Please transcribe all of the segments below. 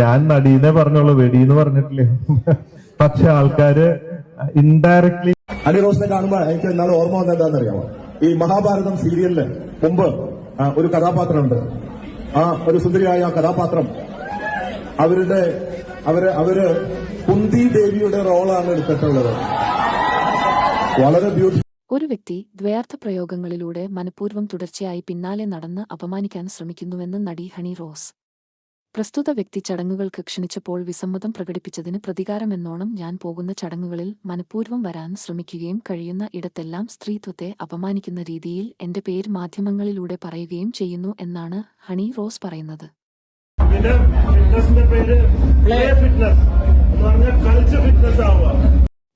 ഞാൻ നടീനെ പറഞ്ഞോളൂ വെടി എന്ന് പറഞ്ഞിട്ടില്ലേ? പക്ഷെ ആൾക്കാര് ഇൻഡയറക്ട്ലി അടി റോസിനെ കാണുമ്പോൾ എനിക്ക് എന്നാലും ഓർമ്മ വന്നത് എന്താണെന്നറിയാമോ ഈ മഹാഭാരതം സീരിയലിന് മുമ്പ് ഒരു ഒരു കഥാപാത്രമുണ്ട്. ആ ഒരു സുന്ദരിയായ കഥാപാത്രം. അവരുടെ അവർ അവർ കുന്തി ദേവിയുടെ റോളാണ് എടുത്തിട്ടുള്ളത്. വളരെ ബ്യൂട്ടി ഒരു വ്യക്തി ദ്വയാർത്ഥ പ്രയോഗങ്ങളിലൂടെ മനഃപൂർവം തുടർച്ചയായി പിന്നാലെ നടന്ന് അപമാനിക്കാൻ ശ്രമിക്കുന്നുവെന്ന് നടി ഹണി റോസ്. പ്രസ്തുത വ്യക്തി ചടങ്ങുകൾക്ക് ക്ഷണിച്ചപ്പോൾ വിസമ്മതം പ്രകടിപ്പിച്ചതിന് പ്രതികാരമെന്നോണം ഞാൻ പോകുന്ന ചടങ്ങുകളിൽ മനഃപൂർവം വരാൻ ശ്രമിക്കുകയും കഴിയുന്ന ഇടത്തെല്ലാം സ്ത്രീത്വത്തെ അപമാനിക്കുന്ന രീതിയിൽ എന്റെ പേര് മാധ്യമങ്ങളിലൂടെ പറയുകയും ചെയ്യുന്നു എന്നാണ് ഹണി റോസ് പറയുന്നത്.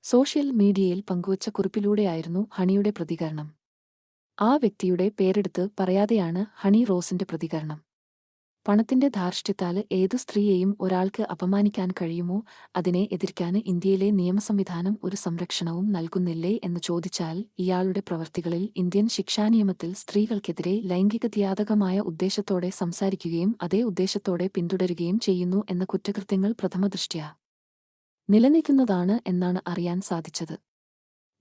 സോഷ്യൽ മീഡിയയിൽ പങ്കുവച്ച കുറിപ്പിലൂടെയായിരുന്നു ഹണിയുടെ പ്രതികരണം. ആ വ്യക്തിയുടെ പേരെടുത്ത് പറയാതെയാണ് ഹണി റോസിന്റെ പ്രതികരണം. പണത്തിന്റെ ധാർഷ്ട്യത്താൽ ഏതു സ്ത്രീയെയും ഒരാൾക്ക് അപമാനിക്കാൻ കഴിയുമോ അതിനെ എതിർക്കാന് ഇന്ത്യയിലെ നിയമസംവിധാനം ഒരു സംരക്ഷണവും നൽകുന്നില്ലേ എന്ന് ചോദിച്ചാൽ ഇയാളുടെ പ്രവർത്തികളിൽ ഇന്ത്യൻ ശിക്ഷാനിയമത്തിൽ സ്ത്രീകൾക്കെതിരെ ലൈംഗികത്യാതകമായ ഉദ്ദേശത്തോടെ സംസാരിക്കുകയും അതേ ഉദ്ദേശത്തോടെ പിന്തുടരുകയും ചെയ്യുന്നു എന്ന കുറ്റകൃത്യങ്ങൾ പ്രഥമദൃഷ്ട്യ. നിലനിൽക്കുന്നതാണ് എന്നാണ് അറിയാൻ സാധിച്ചത്.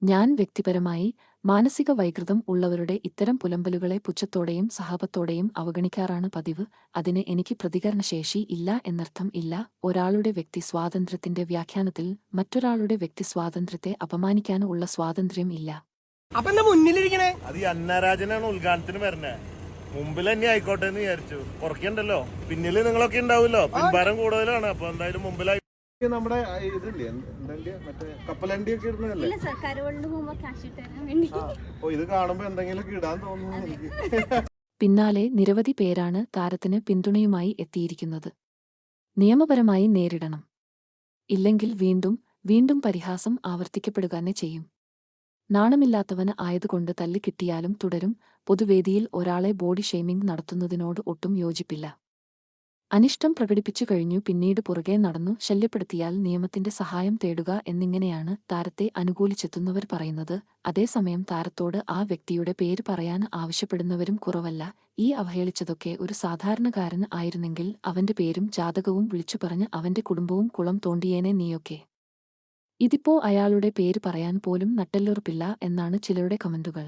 ഞാൻ വ്യക്തിപരമായി മാനസിക വൈകൃതം ഉള്ളവരുടെ ഇത്തരം പുലമ്പലുകളെ പുച്ഛത്തോടെയും സഹാപത്തോടെയും അവഗണിക്കാറാണ് പതിവ്. അതിന് എനിക്ക് പ്രതികരണശേഷി ഇല്ല എന്നർത്ഥം ഇല്ല. ഒരാളുടെ വ്യക്തി സ്വാതന്ത്ര്യത്തിന്റെ വ്യാഖ്യാനത്തിൽ മറ്റൊരാളുടെ വ്യക്തി സ്വാതന്ത്ര്യത്തെ അപമാനിക്കാനുള്ള സ്വാതന്ത്ര്യം ഇല്ല. അപ്പൊ എന്താ മുന്നിലിരിക്കണേ? അത് ഈ അന്നരാജനാണ് ഉദ്ഘാടനത്തിന് മുമ്പിൽ തന്നെ ആയിക്കോട്ടെ എന്ന് വിചാരിച്ചു. കുറക്കണ്ടല്ലോ പിന്നിൽ നിങ്ങളൊക്കെ ഉണ്ടാവില്ലോ പിൻഭാരം കൂടുതലാണ്. അപ്പൊ എന്തായാലും മുമ്പിലായി നമ്മുടെ ഇതില്ലേ? എന്തെങ്കിലും മറ്റേ കപ്പലണ്ടി ഒക്കെ ഇടുന്നതല്ലേ ഓ ഇത് കാണുമ്പോ എന്തെങ്കിലും ഇടാൻ തോന്നുന്നു എനിക്ക്. പിന്നാലെ നിരവധി പേരാണ് താരത്തിന് പിന്തുണയുമായി എത്തിയിരിക്കുന്നത്. നിയമപരമായി നേരിടണം. ഇല്ലെങ്കിൽ വീണ്ടും വീണ്ടും പരിഹാസം ആവർത്തിക്കപ്പെടുക തന്നെ ചെയ്യും. നാണമില്ലാത്തവന് ആയതുകൊണ്ട് തല്ലിക്കിട്ടിയാലും തുടരും. പൊതുവേദിയിൽ ഒരാളെ ബോഡി ഷെയ്മിംഗ് നടത്തുന്നതിനോട് ഒട്ടും യോജിപ്പില്ല. അനിഷ്ടം പ്രകടിപ്പിച്ചു കഴിഞ്ഞു പിന്നീട് പുറകെ നടന്നു ശല്യപ്പെടുത്തിയാൽ നിയമത്തിന്റെ സഹായം തേടുക എന്നിങ്ങനെയാണ് താരത്തെ അനുകൂലിച്ചെത്തുന്നവർ പറയുന്നത്. അതേസമയം താരത്തോട് ആ വ്യക്തിയുടെ പേര് പറയാൻ ആവശ്യപ്പെടുന്നവരും കുറവല്ല. ഈ അവഹേളിച്ചതൊക്കെ ഒരു സാധാരണകാരൻ ആയിരുന്നെങ്കിൽ അവന്റെ പേരും ജാതകവും വിളിച്ചു പറഞ്ഞ് അവന്റെ കുടുംബവും കുളം തോണ്ടിയേനെ നീയൊക്കെ. ഇതിപ്പോ അയാളുടെ പേര് പറയാൻ പോലും നട്ടെല്ലുറപ്പില്ല എന്നാണ് ചിലരുടെ കമന്റുകൾ.